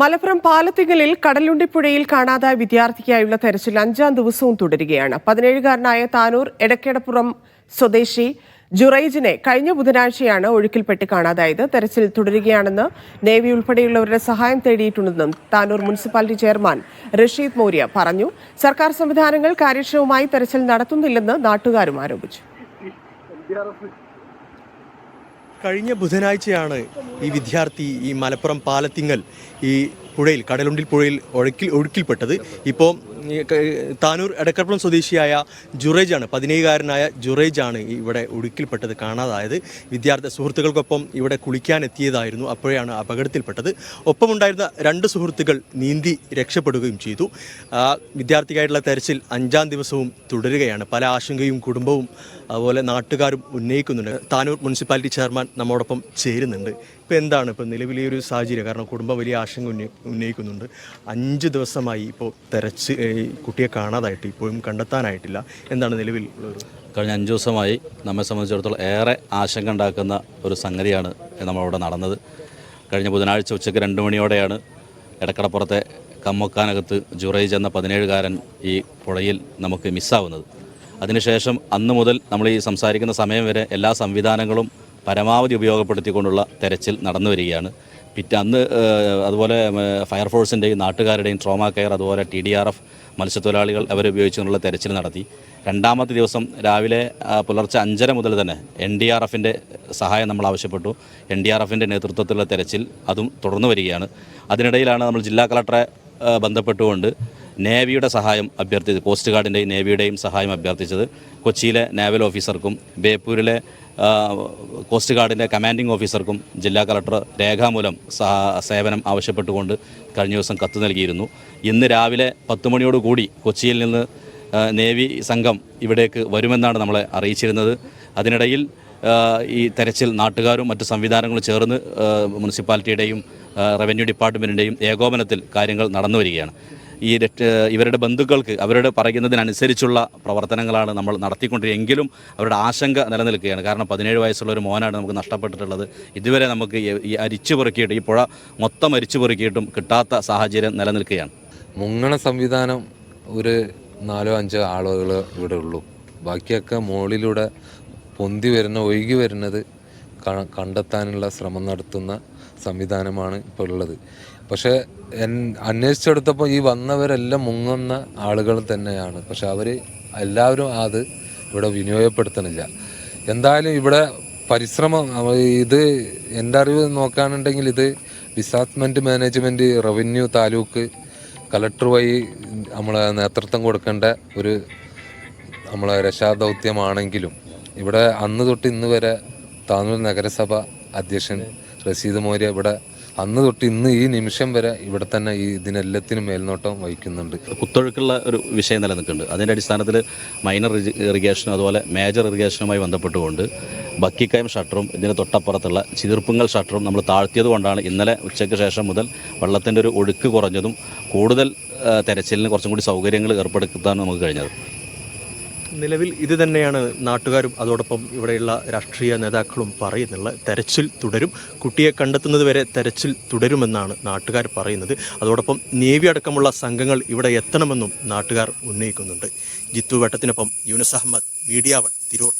മലപ്പുറം പാലത്തിങ്കലിൽ കടലുണ്ടിപ്പുഴയിൽ കാണാതായ വിദ്യാർത്ഥിക്കായുള്ള തെരച്ചിൽ അഞ്ചാം ദിവസവും തുടരുകയാണ്. പതിനേഴുകാരനായ താനൂർ എടക്കേടപ്പുറം സ്വദേശി ജുറൈജിനെ കഴിഞ്ഞ ബുധനാഴ്ചയാണ് ഒഴുക്കിൽപ്പെട്ട് കാണാതായത്. തെരച്ചിൽ തുടരുകയാണെന്ന് നേവി ഉൾപ്പെടെയുള്ളവരുടെ സഹായം തേടിയിട്ടുണ്ടെന്നും താനൂർ മുനിസിപ്പാലിറ്റി ചെയർമാൻ റഷീദ് മൗര്യ പറഞ്ഞു. സർക്കാർ സംവിധാനങ്ങൾ കാര്യക്ഷമമായി തെരച്ചിൽ നടത്തുന്നില്ലെന്ന് നാട്ടുകാരും ആരോപിച്ചു. കഴിഞ്ഞ ബുധനാഴ്ചയാണ് ഈ വിദ്യാർത്ഥി ഈ മലപ്പുറം പാലത്തിങ്ങൽ ഈ പുഴയിൽ കടലുണ്ടിൽ പുഴയിൽ ഒഴുക്കിൽ ഒഴുക്കിൽപ്പെട്ടത്. ഇപ്പോൾ താനൂർ എടക്കപ്പുറം സ്വദേശിയായ ജുറേജാണ് പതിനേഴുകാരനായ ജുറേജാണ് ഇവിടെ ഒഴുക്കിൽപ്പെട്ടത് കാണാതായത്. വിദ്യാർത്ഥി സുഹൃത്തുക്കൾക്കൊപ്പം ഇവിടെ കുളിക്കാൻ എത്തിയതായിരുന്നു അപ്പോഴാണ് അപകടത്തിൽപ്പെട്ടത്. ഒപ്പമുണ്ടായിരുന്ന രണ്ട് സുഹൃത്തുക്കൾ നീന്തി രക്ഷപ്പെടുകയും ചെയ്തു. വിദ്യാർത്ഥിക്കായിട്ടുള്ള തെരച്ചിൽ അഞ്ചാം ദിവസവും തുടരുകയാണ്. പല ആശങ്കയും കുടുംബവും അതുപോലെ നാട്ടുകാരും ഉന്നയിക്കുന്നുണ്ട്. താനൂർ മുനിസിപ്പാലിറ്റി ചെയർമാൻ നമ്മോടൊപ്പം ചേരുന്നുണ്ട്. ഇപ്പോൾ എന്താണ് ഇപ്പോൾ നിലവിലെ ഒരു സാഹചര്യം? കാരണം കുടുംബം വലിയ ആശങ്ക ഉന്നയി ഉന്നയിക്കുന്നുണ്ട്. അഞ്ച് ദിവസമായി ഇപ്പോൾ തെരച്ച് കുട്ടിയെ കാണാതായിട്ട് ഇപ്പോഴും കണ്ടെത്താനായിട്ടില്ല. എന്താണ് നിലവിൽ കഴിഞ്ഞ അഞ്ച് ദിവസമായി നമ്മെ സംബന്ധിച്ചിടത്തോളം ഏറെ ആശങ്ക ഉണ്ടാക്കുന്ന ഒരു സംഗതിയാണ് നമ്മളവിടെ നടന്നത്. കഴിഞ്ഞ ബുധനാഴ്ച ഉച്ചയ്ക്ക് രണ്ട് മണിയോടെയാണ് എടക്കടപ്പുറത്തെ കമ്മക്കാനകത്ത് ജുറൈജ് എന്ന പതിനേഴുകാരൻ ഈ പുഴയിൽ നമുക്ക് മിസ്സാവുന്നത്. അതിനുശേഷം അന്ന് മുതൽ നമ്മൾ ഈ സംസാരിക്കുന്ന സമയം വരെ എല്ലാ സംവിധാനങ്ങളും പരമാവധി ഉപയോഗപ്പെടുത്തിക്കൊണ്ടുള്ള തെരച്ചിൽ നടന്നു വരികയാണ്. പിറ്റേ അന്ന് അതുപോലെ ഫയർഫോഴ്സിന്റെയും നാട്ടുകാരുടെയും ട്രോമ കെയർ അതുപോലെ ടി ഡി ആർ എഫ് മത്സ്യത്തൊഴിലാളികൾ അവർ ഉപയോഗിച്ചുകൊണ്ടുള്ള തെരച്ചിൽ നടത്തി. രണ്ടാമത്തെ ദിവസം രാവിലെ പുലർച്ചെ അഞ്ചര മുതൽ തന്നെ എൻ ഡി ആർ എഫിന്റെ സഹായം നമ്മൾ ആവശ്യപ്പെട്ടു. എൻ ഡി ആർ എഫിന്റെ നേതൃത്വത്തിലുള്ള തെരച്ചിൽ അതും തുടർന്നു വരികയാണ്. അതിനിടയിലാണ് നമ്മൾ ജില്ലാ കളക്ടറെ ബന്ധപ്പെട്ടുകൊണ്ട് നേവിയുടെ സഹായം അഭ്യർത്ഥിച്ചത് കോസ്റ്റ് ഗാർഡിന്റെയും നേവിയുടെയും സഹായം അഭ്യർത്ഥിച്ചത്. കൊച്ചിയിലെ നേവൽ ഓഫീസർക്കും ബേപ്പൂരിലെ കോസ്റ്റ് ഗാർഡിന്റെ കമാൻഡിംഗ് ഓഫീസർക്കും ജില്ലാ കളക്ടർ രേഖാമൂലം സേവനം ആവശ്യപ്പെട്ടുകൊണ്ട് കഴിഞ്ഞ ദിവസം കത്ത് നൽകിയിരുന്നു. ഇന്ന് രാവിലെ പത്ത് മണിയോടുകൂടി കൊച്ചിയിൽ നിന്ന് നേവി സംഘം ഇവിടേക്ക് വരുമെന്നാണ് നമ്മളെ അറിയിച്ചിരുന്നത്. അതിനിടയിൽ ഈ തെരച്ചിൽ നാട്ടുകാരും മറ്റു സംവിധാനങ്ങളും ചേർന്ന് മുനിസിപ്പാലിറ്റിയുടെയും റവന്യൂ ഡിപ്പാർട്ട്മെന്റിന്റെയും ഏകോപനത്തിൽ കാര്യങ്ങൾ നടന്നു വരികയാണ്. ഈ ഇവരുടെ ബന്ധുക്കൾക്ക് അവരുടെ പറയുന്നതിനനുസരിച്ചുള്ള പ്രവർത്തനങ്ങളാണ് നമ്മൾ നടത്തിക്കൊണ്ടിരിക്കുന്നത്. എങ്കിലും അവരുടെ ആശങ്ക നിലനിൽക്കുകയാണ്. കാരണം പതിനേഴ് വയസ്സുള്ള ഒരു മോനാണ് നമുക്ക് നഷ്ടപ്പെട്ടിട്ടുള്ളത്. ഇതുവരെ നമുക്ക് ഈ അരിച്ചു പെറുക്കിയിട്ട് ഈ പുഴ മൊത്തം അരിച്ചു പെറുക്കിയിട്ടും കിട്ടാത്ത സാഹചര്യം നിലനിൽക്കുകയാണ്. മുങ്ങണ സംവിധാനം ഒരു നാലോ അഞ്ചോ ആളുകൾ ഇവിടെ ഉള്ളൂ. ബാക്കിയൊക്കെ മുകളിലൂടെ പൊന്തി വരുന്ന ഒഴുകി വരുന്നത് കണ്ടെത്താനുള്ള ശ്രമം നടത്തുന്ന സംവിധാനമാണ് ഇപ്പോൾ ഉള്ളത് പക്ഷേ എൻ അന്വേഷിച്ചെടുത്തപ്പോൾ ഈ വന്നവരെല്ലാം മുങ്ങുന്ന ആളുകൾ തന്നെയാണ്. പക്ഷെ അവർ എല്ലാവരും അത് ഇവിടെ വിനിയോഗപ്പെടുത്തണില്ല എന്തായാലും ഇവിടെ പരിശ്രമം ഇത് എന്റെ അറിവ് നോക്കുകയാണെന്നുണ്ടെങ്കിൽ ഇത് disaster management revenue taluk collector വഴി നമ്മളെ നേതൃത്വം കൊടുക്കേണ്ട ഒരു നമ്മളെ രക്ഷാദൗത്യമാണെങ്കിലും ഇവിടെ അന്ന് തൊട്ട് ഇന്ന് വരെ താനൂർ നഗരസഭ അധ്യക്ഷൻ റഷീദ് മോര്യ ഇവിടെ അന്ന് തൊട്ട് ഇന്ന് ഈ നിമിഷം വരെ ഇവിടെ തന്നെ ഈ ഇതിനെല്ലാത്തിനും മേൽനോട്ടം വഹിക്കുന്നുണ്ട്. കുത്തൊഴുക്കുള്ള ഒരു വിഷയം നിലനിൽക്കുന്നുണ്ട്. അതിന്റെ അടിസ്ഥാനത്തിൽ മൈനർ ഇറി- ഇറിഗേഷനും അതുപോലെ മേജർ ഇറിഗേഷനുമായി ബന്ധപ്പെട്ടുകൊണ്ട് ബക്കിക്കയം ഷട്ടറും ഇതിന് തൊട്ടപ്പുറത്തുള്ള ചിതിർപ്പുങ്ങൾ ഷട്ടറും നമ്മൾ താഴ്ത്തിയത് കൊണ്ടാണ് ഇന്നലെ ഉച്ചയ്ക്ക് ശേഷം മുതൽ വെള്ളത്തിന്റെ ഒരു ഒഴുക്ക് കുറഞ്ഞതും കൂടുതൽ തെരച്ചിലിന് കുറച്ചും കൂടി സൗകര്യങ്ങൾ ഏർപ്പെടുത്താൻ നമുക്ക് കഴിഞ്ഞത്. നിലവിൽ ഇത് തന്നെയാണ് നാട്ടുകാരും അതോടൊപ്പം ഇവിടെയുള്ള രാഷ്ട്രീയ നേതാക്കളും പറയുന്നുള്ള തെരച്ചിൽ തുടരും. കുട്ടിയെ കണ്ടെത്തുന്നത് വരെ തെരച്ചിൽ തുടരുമെന്നാണ് നാട്ടുകാർ പറയുന്നത്. അതോടൊപ്പം നേവി അടക്കമുള്ള സംഘങ്ങൾ ഇവിടെ എത്തണമെന്നും നാട്ടുകാർ ഉന്നയിക്കുന്നുണ്ട്. ജിത്തു വട്ടത്തിനൊപ്പം യൂനസ് അഹമ്മദ് മീഡിയ വൺ തിരൂർ.